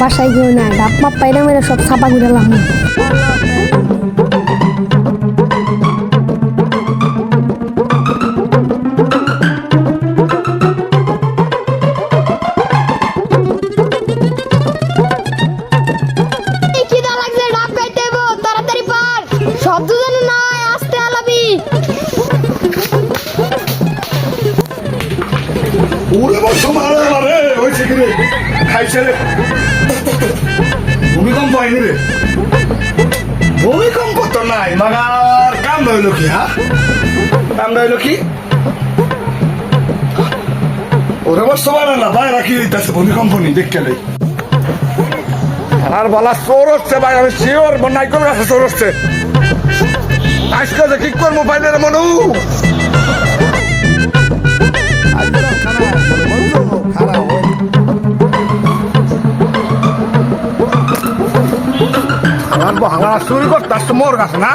বাসায় গিয়ে না ডাব মাপ পাইলে মেরে সব ছাপা করে লাম খিদা লাগছে ডাব খাইতে হইবো, তাড়াতাড়ি পার। শব্দ যেন না হয় আস্তে আলাবি। ওরে ভূমিকম্প হয়নি রে। ভূমিকম্প তো নাই, মাগার কাম রইল কি হ্যাঁ কাম রইল কি? ওরে বর্ষ মারা না রাখি দিতেছে ভূমিকম্প নেই দেখতে আর বলা চোর হচ্ছে ভাই, আমি শিওর বন্যাই করে আছে চোর হচ্ছে। আজকে যে কি করব বাইরের মনু? আমার ভাঙা চুরি করতে আসছে মোর কাছে না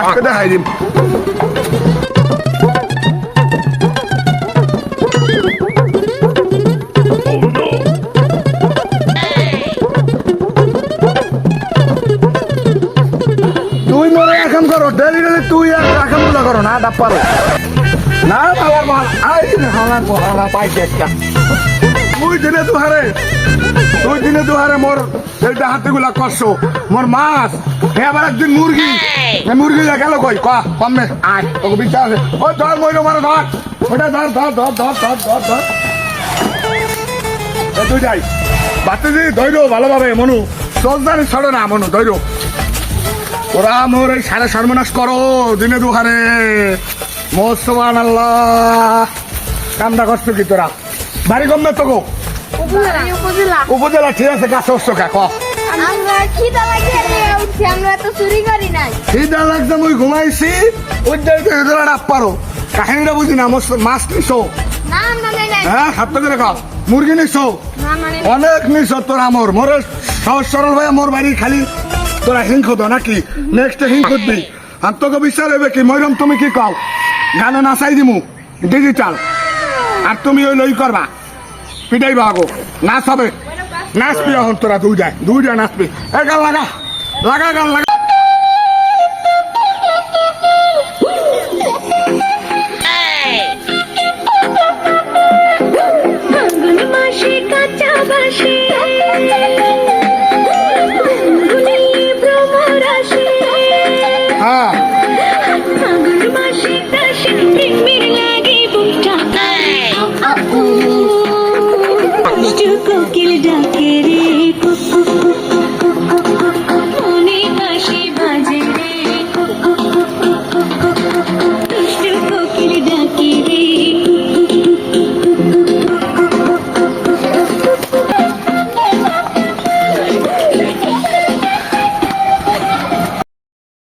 আজকে দেখাই দিম তুই মনে এখন করো ডেলি ডেলি তুই আর এখনগুলো করো না ডাব পারো না বাবার মাল আই হালার পড়া পাইছে একটা তুই দিনে দুহারে তুই দিনে দুহারে মোর এইটা হাতে গুলা করছ। মোর মাছ হে আবার একদিন মুরগি এই মুরগি গেল কই? ক কমে আয়। তোকে বিচার আছে। ও ধর মইরো মারো ধর। ওটা ধর ধর ধর ধর ধর ধর ধর এ তুই যাই। বাতে দি ধৈর্য ভালোভাবে মনু। চলদানি ছড়ো না মনু ধৈর্য। ওরা মোর এই সাড়ে সর্বনাশ করো দিনে দুহারে। মোসমান আল্লাহ কামটা করছ কি তোরা? বাড়ি কমবে তো গো উপজেলা। ঠিক আছে কাছে উঠছো কা ক। আমরা খিদা লাগছে মুই ঘুমাইছি পারো কাহিনীটা বুঝি না মাছ নিছো। হ্যাঁ করে খাও? মুরগি নিছো। মানে অনেক নিছো তোরা মোর মোর সহজ সরল ভাই মোর বাড়ি খালি। তোরা হিংস তো নাকি? নেক্সট হিং করবি আর তোকে বিচার হবে কি ময়রম তুমি কি কও? গানে নাচাই দিমু। ডিজিটাল আর তুমি ওই লই করবা। পিটাই বাগো নাচ হবে। নাচবি এখন তোরা দুই যায়। দুই যায় নাচবি এ গাল লাগা। লাগা গাল লাগা। কাঁচা বাসে